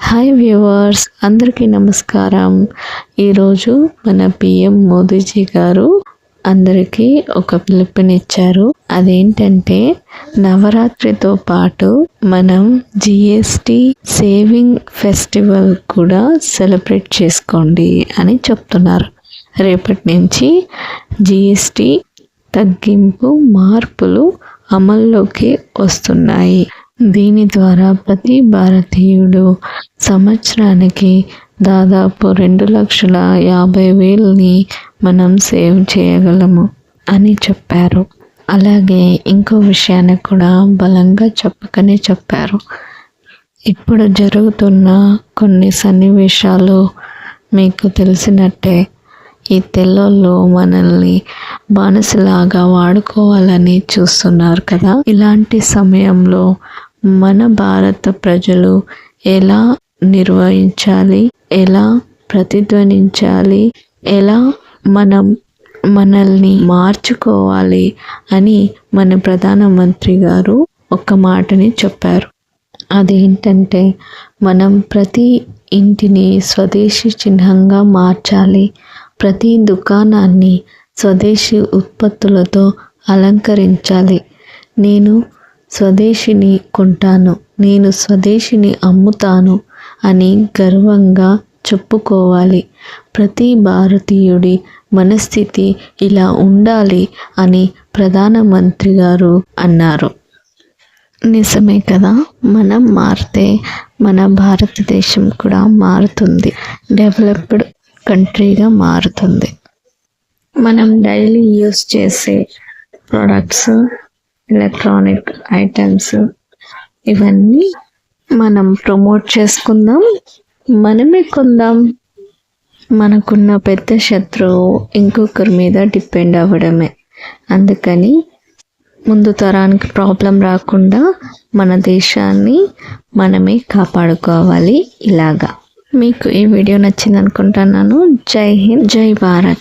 Hi viewers అందరికీ నమస్కారం. ఈరోజు మన పిఎం మోదీజీ గారు అందరికీ ఒక పిలుపునిచ్చారు. అదేంటంటే నవరాత్రితో పాటు మనం జిఎస్టి సేవింగ్ ఫెస్టివల్ కూడా సెలబ్రేట్ చేసుకోండి అని చెప్తున్నారు. రేపటి నుంచి జిఎస్టి తగ్గింపు మార్పులు అమల్లోకి వస్తున్నాయి. దీని ద్వారా ప్రతి భారతీయుడు సంవత్సరానికి దాదాపు రెండు లక్షల యాభై వేలని మనం సేవ్ చేయగలము అని చెప్పారు. అలాగే ఇంకో విషయాన్ని కూడా బలంగా చెప్పకనే చెప్పారు. ఇప్పుడు జరుగుతున్న కొన్ని సన్నివేశాలు మీకు తెలిసినట్టే ఈ తెల్లోళ్ళు మనల్ని బానిసలాగా వాడుకోవాలని చూస్తున్నారు కదా? ఇలాంటి సమయంలో మన భారత ప్రజలు ఎలా నిర్వహించాలి? ఎలా ప్రతిధ్వనించాలి? ఎలా మనం మనల్ని మార్చుకోవాలి అని మన ప్రధానమంత్రి గారు ఒక మాటని చెప్పారు. అదేంటంటే మనం ప్రతి ఇంటిని స్వదేశీ చిహ్నంగా మార్చాలి. ప్రతి దుకాణాన్ని స్వదేశీ ఉత్పత్తులతో అలంకరించాలి. నేను స్వదేశీని కొంటాను నేను స్వదేశీని అమ్ముతాను అని గర్వంగా చెప్పుకోవాలి. ప్రతి భారతీయుడి మనస్థితి ఇలా ఉండాలి అని ప్రధానమంత్రి గారు అన్నారు. నిజమే కదా మనం మారితే మన భారతదేశం కూడా మారుతుంది డెవలప్డ్ కంట్రీగా మారుతుంది. మనం డైలీ యూస్ చేసే ప్రొడక్ట్స్ ఎలక్ట్రానిక్ ఐటమ్స్ ఇవన్నీ మనం ప్రమోట్ చేసుకుందాం మనమే కొందాం. మనకున్న పెద్ద శత్రువు ఇంకొకరి మీద డిపెండ్ అవ్వడమే. అందుకని ముందు తరానికి ప్రాబ్లం రాకుండా మన దేశాన్ని మనమే కాపాడుకోవాలి ఇలాగా. మీకు ఈ వీడియో నచ్చింది అనుకుంటున్నాను జై హింద్ జై భారత్.